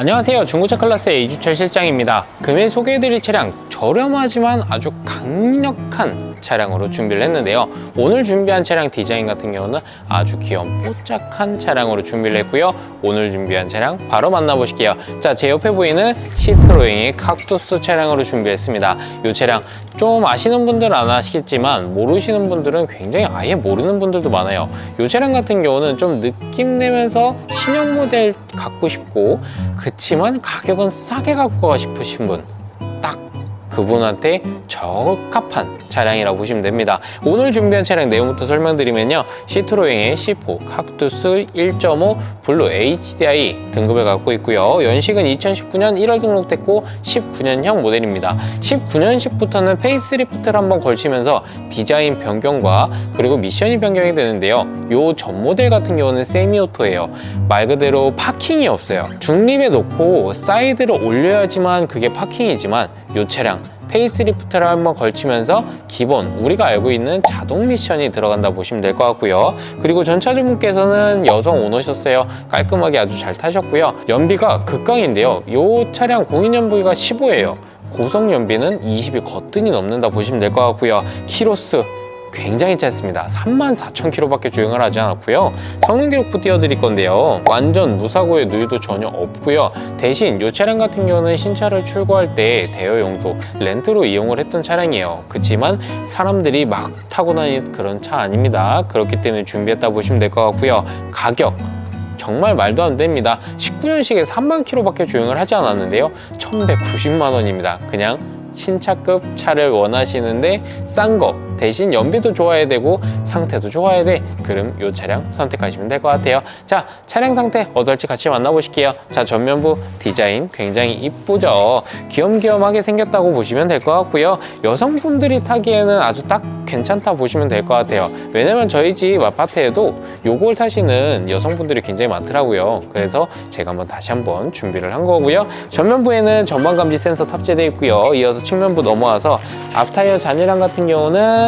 안녕하세요. 중고차 클래스의 이주철 실장입니다. 금일 소개해드릴 차량 저렴하지만 아주 강력한 차량으로 준비를 했는데요. 오늘 준비한 차량 디자인 같은 경우는 아주 귀여운 뽀짝한 차량으로 준비를 했고요. 오늘 준비한 차량 바로 만나보실게요. 자, 제 옆에 보이는 시트로잉의 칵투스 차량으로 준비했습니다. 이 차량 좀 아시는 분들은 안 아시겠지만 모르시는 분들은 굉장히 아예 모르는 분들도 많아요. 이 차량 같은 경우는 좀 느낌 내면서 신형 모델 갖고 싶고 그치만 가격은 싸게 갖고 가고 싶으신 분딱 그분한테 적합한 차량이라고 보시면 됩니다. 오늘 준비한 차량 내용부터 설명드리면요. 시트로잉의 C4 칵투스 1.5 블루 HDI 등급을 갖고 있고요. 연식은 2019년 1월 등록됐고 19년형 모델입니다. 19년식부터는 페이스리프트를 한번 걸치면서 디자인 변경과 그리고 미션이 변경이 되는데요. 요전 모델 같은 경우는 세미오토예요. 말 그대로 파킹이 없어요. 중립에 놓고 사이드를 올려야지만 그게 파킹이지만 요 차량 페이스리프트를 한번 걸치면서 기본 우리가 알고 있는 자동 미션이 들어간다 보시면 될 것 같고요. 그리고 전차주분께서는 여성 오너셨어요. 깔끔하게 아주 잘 타셨고요. 연비가 극강인데요. 이 차량 공인 연비가 15예요. 고속 연비는 20이 거뜬히 넘는다 보시면 될 것 같고요. 키로스 굉장히 짧습니다. 34,000km밖에 주행을 하지 않았고요. 성능 기록부 띄워드릴 건데요. 완전 무사고의 누유도 전혀 없고요. 대신 이 차량 같은 경우는 신차를 출고할 때 대여 용도 렌트로 이용을 했던 차량이에요. 그렇지만 사람들이 막 타고 다니는 그런 차 아닙니다. 그렇기 때문에 준비했다 보시면 될 것 같고요. 가격 정말 말도 안 됩니다. 19년식에 3만 킬로밖에 주행을 하지 않았는데요. 1,190만 원입니다. 그냥 신차급 차를 원하시는데 싼거 대신 연비도 좋아야 되고 상태도 좋아야 돼. 그럼 이 차량 선택하시면 될 것 같아요. 자 차량 상태 어떨지 같이 만나보실게요. 자 전면부 디자인 굉장히 이쁘죠? 귀염귀염하게 생겼다고 보시면 될 것 같고요. 여성분들이 타기에는 아주 딱 괜찮다 보시면 될 것 같아요. 왜냐면 저희 집 아파트에도 요걸 타시는 여성분들이 굉장히 많더라고요. 그래서 제가 한번 다시 한번 준비를 한 거고요. 전면부에는 전방 감지 센서 탑재되어 있고요. 이어서 측면부 넘어와서 앞타이어 잔해량 같은 경우는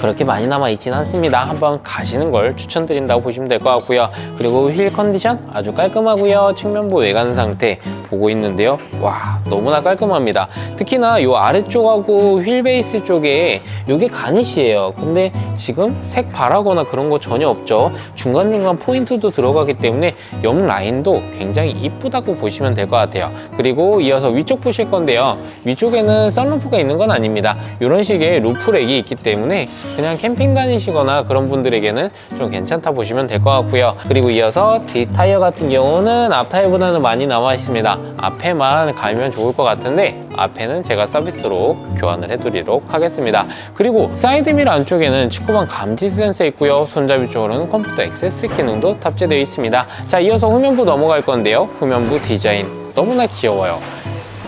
그렇게 많이 남아 있진 않습니다. 한번 가시는 걸 추천드린다고 보시면 될 것 같고요. 그리고 휠 컨디션 아주 깔끔하고요. 측면부 외관 상태 보고 있는데요. 와 너무나 깔끔합니다. 특히나 이 아래쪽하고 휠 베이스 쪽에 이게 가니시예요. 근데 지금 색 바라거나 그런 거 전혀 없죠. 중간중간 포인트도 들어가기 때문에 옆 라인도 굉장히 이쁘다고 보시면 될 것 같아요. 그리고 이어서 위쪽 보실 건데요. 위쪽에는 썬루프가 있는 건 아닙니다. 이런 식의 루프렉이 있기 때문에 그냥 캠핑 다니시거나 그런 분들에게는 좀 괜찮다 보시면 될 것 같고요. 그리고 이어서 뒷타이어 같은 경우는 앞 타이어보다는 많이 남아 있습니다. 앞에만 갈면 좋을 것 같은데 앞에는 제가 서비스로 교환을 해드리도록 하겠습니다. 그리고 사이드미러 안쪽에는 측구방 감지 센서 있고요. 손잡이 쪽으로는 컴퓨터 액세스 기능도 탑재되어 있습니다. 자, 이어서 후면부 넘어갈 건데요. 후면부 디자인 너무나 귀여워요.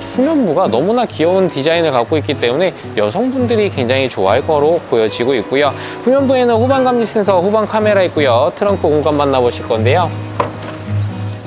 후면부가 너무나 귀여운 디자인을 갖고 있기 때문에 여성분들이 굉장히 좋아할 거로 보여지고 있고요. 후면부에는 후방 감지 센서, 후방 카메라 있고요. 트렁크 공간 만나보실 건데요.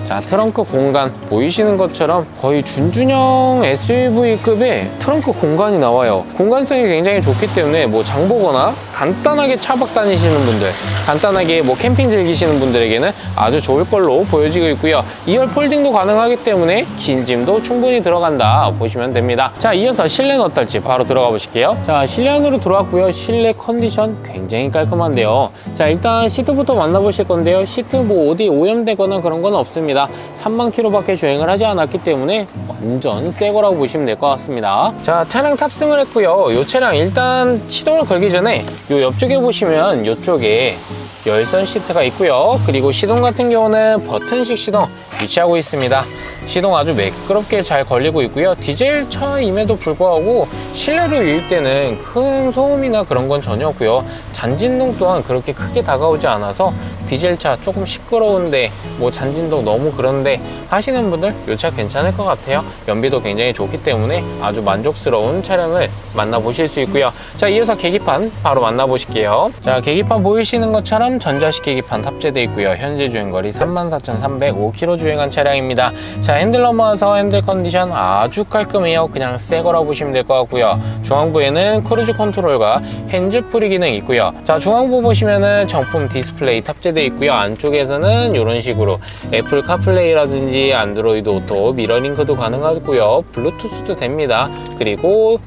자, 트렁크 공간 보이시는 것처럼 거의 준준형 SUV급의 트렁크 공간이 나와요. 공간성이 굉장히 좋기 때문에 뭐 장보거나 간단하게 차박 다니시는 분들, 간단하게 뭐 캠핑 즐기시는 분들에게는 아주 좋을 걸로 보여지고 있고요. 2열 폴딩도 가능하기 때문에 긴 짐도 충분히 들어간다 보시면 됩니다. 자, 이어서 실내는 어떨지 바로 들어가 보실게요. 자, 실내 안으로 들어왔고요. 실내 컨디션 굉장히 깔끔한데요. 자, 일단 시트부터 만나보실 건데요. 시트 뭐 어디 오염되거나 그런 건 없습니다. 3만 킬로밖에 주행을 하지 않았기 때문에 완전 새 거라고 보시면 될 것 같습니다. 자, 차량 탑승을 했고요. 이 차량 일단 시동을 걸기 전에 이 옆쪽에 보시면 이쪽에 열선 시트가 있고요. 그리고 시동 같은 경우는 버튼식 시동 위치하고 있습니다. 시동 아주 매끄럽게 잘 걸리고 있고요. 디젤 차임에도 불구하고 실내로 이을 때는 큰 소음이나 그런 건 전혀 없고요. 잔진동 또한 그렇게 크게 다가오지 않아서 디젤 차 조금 시끄러운데 뭐 잔진동 너무 그런데 하시는 분들 이차 괜찮을 것 같아요. 연비도 굉장히 좋기 때문에 아주 만족스러운 차량을 만나보실 수 있고요. 자 이어서 계기판 바로 만나보실게요. 자 계기판 보이시는 것처럼 전자식 계기판 탑재되어 있고요. 현재 주행거리 34,305km 주행한 차량입니다. 자자 핸들 넘어와서 핸들 컨디션 아주 깔끔해요. 그냥 새 거라 보시면 될 것 같고요. 중앙부에는 크루즈 컨트롤과 핸즈 프리 기능 있고요. 자 중앙부 보시면은 정품 디스플레이 탑재되어 있고요. 안쪽에서는 이런 식으로 애플 카플레이라든지 안드로이드 오토 미러링크도 가능하고요. 블루투스도 됩니다. 그리고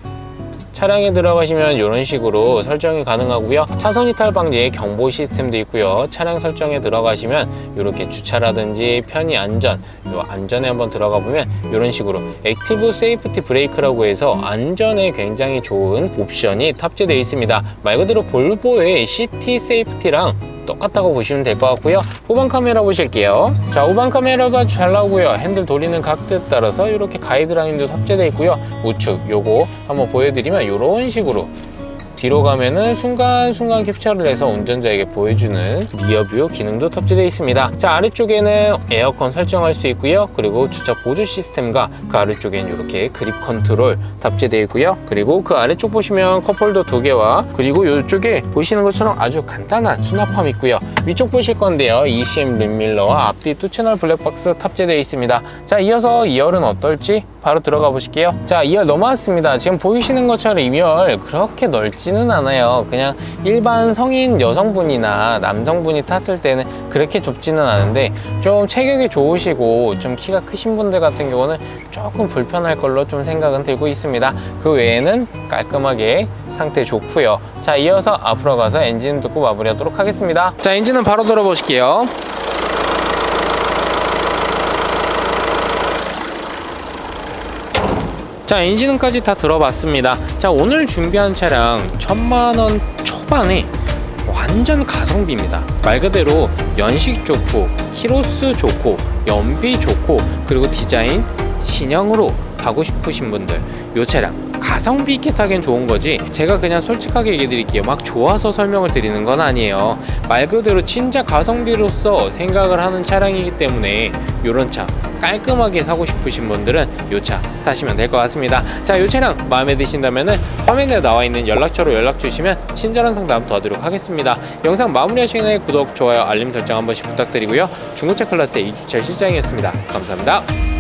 차량에 들어가시면 이런 식으로 설정이 가능하고요. 차선 이탈 방지 경보 시스템도 있고요. 차량 설정에 들어가시면 이렇게 주차라든지 편의 안전, 요 안전에 한번 들어가 보면 이런 식으로 액티브 세이프티 브레이크라고 해서 안전에 굉장히 좋은 옵션이 탑재되어 있습니다. 말 그대로 볼보의 시티 세이프티랑 똑같다고 보시면 될 것 같고요. 후방 카메라 보실게요. 자, 후방 카메라도 아주 잘 나오고요. 핸들 돌리는 각도에 따라서 이렇게 가이드라인도 탑재되어 있고요. 우측 요거 한번 보여드리면 이런 식으로 뒤로 가면은 순간순간 캡처를 해서 운전자에게 보여주는 리어뷰 기능도 탑재되어 있습니다. 자, 아래쪽에는 에어컨 설정할 수 있고요. 그리고 주차 보조 시스템과 그 아래쪽에는 이렇게 그립 컨트롤 탑재되어 있고요. 그리고 그 아래쪽 보시면 컵홀더 두 개와 그리고 이쪽에 보시는 것처럼 아주 간단한 수납함 있고요. 위쪽 보실 건데요. ECM 림밀러와 앞뒤 두 채널 블랙박스 탑재되어 있습니다. 자, 이어서 2열은 어떨지 바로 들어가 보실게요. 자, 2열 넘어왔습니다. 지금 보이시는 것처럼 2열 그렇게 넓지는 않아요. 그냥 일반 성인 여성분이나 남성분이 탔을 때는 그렇게 좁지는 않은데 좀 체격이 좋으시고 좀 키가 크신 분들 같은 경우는 조금 불편할 걸로 좀 생각은 들고 있습니다. 그 외에는 깔끔하게 상태 좋고요. 자, 이어서 앞으로 가서 엔진 듣고 마무리하도록 하겠습니다. 자, 엔진은 바로 들어보실게요. 자 엔진음까지 다 들어봤습니다. 자 오늘 준비한 차량 천만원 초반에 완전 가성비입니다. 말 그대로 연식 좋고 키로수 좋고 연비 좋고 그리고 디자인 신형으로 가고 싶으신 분들 이 차량 가성비 있게 타기엔 좋은 거지. 제가 그냥 솔직하게 얘기해 드릴게요. 막 좋아서 설명을 드리는 건 아니에요. 말 그대로 진짜 가성비로서 생각을 하는 차량이기 때문에 이런 차 깔끔하게 사고 싶으신 분들은 이 차 사시면 될 것 같습니다. 자 이 차량 마음에 드신다면 화면에 나와 있는 연락처로 연락 주시면 친절한 상담 도와드리도록 하겠습니다. 영상 마무리하시기 전에 구독, 좋아요, 알림 설정 한 번씩 부탁드리고요. 중고차 클래스의 이주철 실장이었습니다. 감사합니다